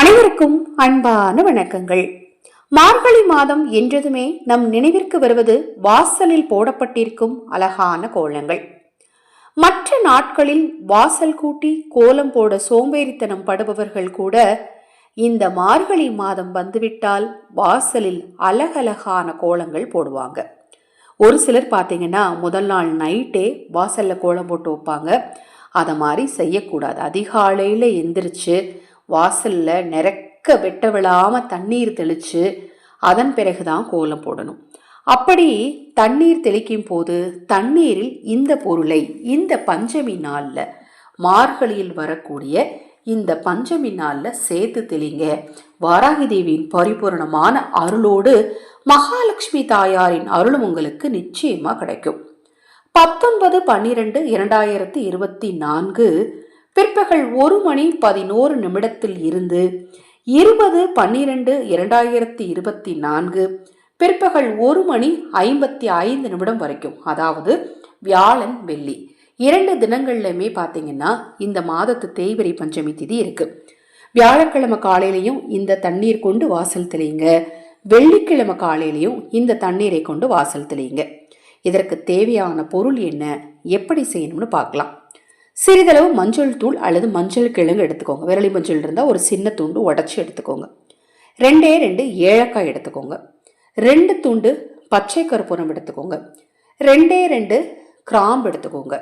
அனைவருக்கும் அன்பான வணக்கங்கள். மார்கழி மாதம் என்றதுமே நம் நினைவிற்கு வருவது வாசலில் போடப்பட்டிருக்கும் அழகான கோலங்கள். மற்ற நாட்களில் வாசல் கூட்டி கோலம் போட சோம்பேறித்தனம் படுபவர்கள் கூட இந்த மார்கழி மாதம் வந்துவிட்டால் வாசலில் அழகழகான கோலங்கள் போடுவாங்க. ஒரு சிலர் பார்த்தீங்கன்னா முதல் நாள் நைட்டே வாசலில் கோலம் போட்டு வைப்பாங்க. அதை மாதிரி செய்யக்கூடாது. அதிகாலையில் எந்திரிச்சு வாசல்ல நிறக்க வெட்ட விழாம தண்ணீர் தெளிச்சு அதன் பிறகுதான் கோலம் போடணும். அப்படி தண்ணீர் தெளிக்கும் போது தண்ணீரில் இந்த பொருளை இந்த பஞ்சமி நாளில் மார்கழியில் வரக்கூடிய இந்த பஞ்சமி நாளில் சேர்த்து தெளிங்க. வாராகி தேவியின் பரிபூரணமான அருளோடு மகாலட்சுமி தாயாரின் அருளும் உங்களுக்கு நிச்சயமாக கிடைக்கும். பத்தொன்பது பன்னிரெண்டு இரண்டாயிரத்தி இருபத்தி நான்கு பிற்பகல் ஒரு மணி பதினோரு நிமிடத்தில் இருந்து இருபது பன்னிரெண்டு இரண்டாயிரத்தி இருபத்தி நான்கு பிற்பகல் ஒரு மணி ஐம்பத்தி ஐந்து நிமிடம் வரைக்கும். அதாவது வியாழன் வெள்ளி. இரண்டு தினங்கள்லையுமே பார்த்தீங்கன்னா இந்த மாதத்து தேய்பிரை பஞ்சமி திதி இருக்கு. வியாழக்கிழமை காலையிலையும் இந்த தண்ணீர் கொண்டு வாசல் தெளியுங்க. வெள்ளிக்கிழமை காலையிலையும் இந்த தண்ணீரை கொண்டு வாசல் தெளியுங்க. இதற்கு தேவையான பொருள் என்ன? எப்படி செய்யணும்னு பார்க்கலாம். சிறிதளவு மஞ்சள் தூள் அல்லது மஞ்சள் கிழங்கு எடுத்துக்கோங்க. விரலி மஞ்சள் இருந்தால் ஒரு சின்ன துண்டு உடச்சி எடுத்துக்கோங்க. ரெண்டே ரெண்டு ஏலக்காய் எடுத்துக்கோங்க. ரெண்டு துண்டு பச்சை கற்பூரம் எடுத்துக்கோங்க. ரெண்டே ரெண்டு கிராம்பு எடுத்துக்கோங்க.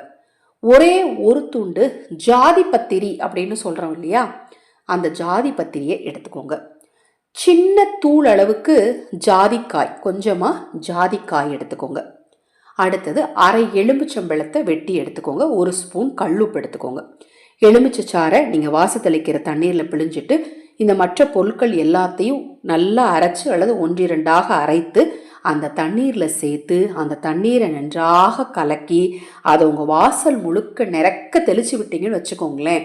ஒரே ஒரு துண்டு ஜாதி பத்திரி அப்படின்னு சொல்கிறோம் இல்லையா? அந்த ஜாதி பத்திரியை எடுத்துக்கோங்க. சின்ன தூள் அளவுக்கு ஜாதிக்காய் கொஞ்சமாக ஜாதிக்காய் எடுத்துக்கோங்க. அடுத்தது அரை எலும்புச்சம்பழத்தை வெட்டி எடுத்துக்கோங்க. ஒரு ஸ்பூன் கல்லுப்பு எடுத்துக்கோங்க. எலுமிச்சை சாறை நீங்கள் வாசத்தளிக்கிற தண்ணீரில் பிழிஞ்சிட்டு இந்த மற்ற பொருட்கள் எல்லாத்தையும் நல்லா அரைச்சு அல்லது ஒன்றிரண்டாக அரைத்து அந்த தண்ணீரில் சேர்த்து அந்த தண்ணீரை நன்றாக கலக்கி அதை உங்கள் வாசல் முழுக்க நிறக்க தெளிச்சு விட்டீங்கன்னு வச்சுக்கோங்களேன்.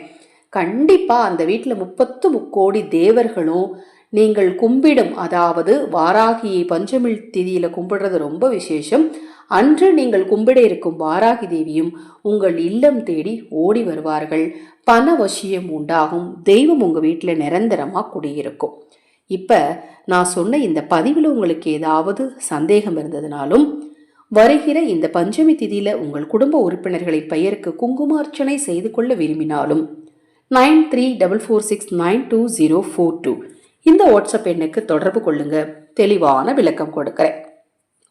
கண்டிப்பாக அந்த வீட்டில் முப்பத்து முக்கோடி தேவர்களும் நீங்கள் கும்பிடும் அதாவது வாராகியை பஞ்சமிழ் திதியில் கும்பிடுறது ரொம்ப விசேஷம். அன்று நீங்கள் கும்பிட இருக்கும் வாராகி தேவியும் உங்கள் இல்லம் தேடி ஓடி வருவார்கள். பண வசியம் உண்டாகும். தெய்வம் உங்கள் வீட்டில் நிரந்தரமாக குடியிருக்கும். இப்போ நான் சொன்ன இந்த பதிவில் உங்களுக்கு ஏதாவது சந்தேகம் இருந்ததுனாலும் வருகிற இந்த பஞ்சமி திதியில் உங்கள் குடும்ப உறுப்பினர்களின் பெயருக்கு குங்குமார்ச்சனை செய்து கொள்ள விரும்பினாலும் nine three double four six nine two zero four two. இந்த வாட்ஸ்அப் எண்ணுக்கு தொடர்பு கொள்ளுங்க. தெளிவான விளக்கம் கொடுக்குறேன்.